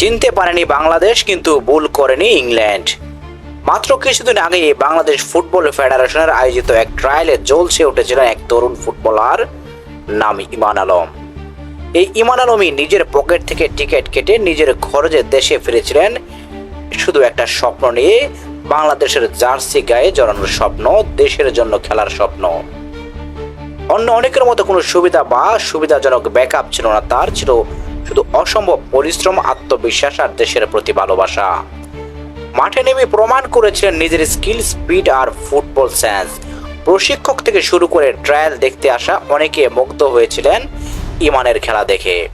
চিনতে পারেনি বাংলাদেশ, কিন্তু ভুল করেনি ইংল্যান্ড। মাত্র কিছুদিন আগে বাংলাদেশ ফুটবল ফেডারেশনের আয়োজিত এক ট্রায়ালে জ্বলছে উঠেছিলেন এক তরুণ ফুটবলার নাম ইমান আলম। এই ইমান আলমই নিজের পকেট থেকে টিকিট কেটে নিজের খরচে দেশে ফিরেছিলেন। শুধু একটা স্বপ্ন নিয়ে বাংলাদেশের জার্সি গায়ে জড়ানোর স্বপ্ন, দেশের জন্য খেলার স্বপ্ন। অন্য অনেকের মতো কোনো সুবিধা বা সুবিধাজনক ব্যাকআপ ছিল না, তার ছিল শুধু অসম্ভব পরিশ্রম, আত্মবিশ্বাস আর দেশের প্রতি ভালোবাসা। মাঠে নেমে প্রমাণ করেছিলেন নিজের স্কিল, স্পিড আর ফুটবল সেন্স। প্রশিক্ষক থেকে শুরু করে ট্রায়াল দেখতে আসা অনেকে মুগ্ধ হয়েছিলেন ইমানের খেলা দেখে।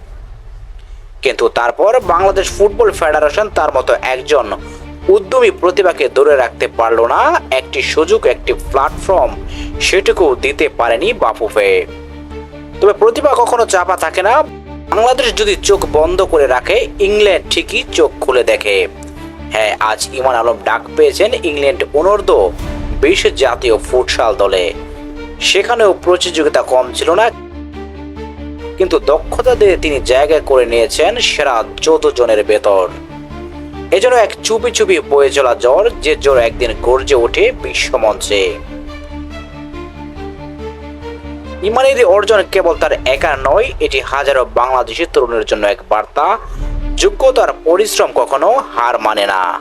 কিন্তু তারপর বাংলাদেশ ফুটবল ফেডারেশন তার মতো একজন উদ্যমী প্রতিভাকে ধরে রাখতে পারল না। একটি সুযোগ, একটি প্ল্যাটফর্ম সেটুকু দিতে পারেনি বাফুফে। তবে প্রতিভা কখনো চাপা থাকে না বাংলাদেশ যদি চোখ বন্ধ করে রাখে, ইংল্যান্ড ঠিকই চোখ খুলে দেখে। হ্যাঁ আজ ইমান আলম ডাক পেয়েছেন ইংল্যান্ড অনূর্ধ্ব বিশ জাতীয় ফুটসাল দলে। সেখানেও প্রতিযোগিতা কম ছিল না, কিন্তু দক্ষতা দিয়ে তিনি জায়গা করে নিয়েছেন সেরা চোদ্দ জনের ভেতর। এজন্য এক চুপি চুপি বয়ে চলা জ্বর, যে জ্বর একদিন গর্জে ওঠে বিশ্বমঞ্চে ইমানের অর্জন কেবল তার একা নয়, এটি হাজারো বাংলাদেশি তরুণের জন্য এক বার্তা। যোগ্যতার পরিশ্রম কখনো হার মানে না।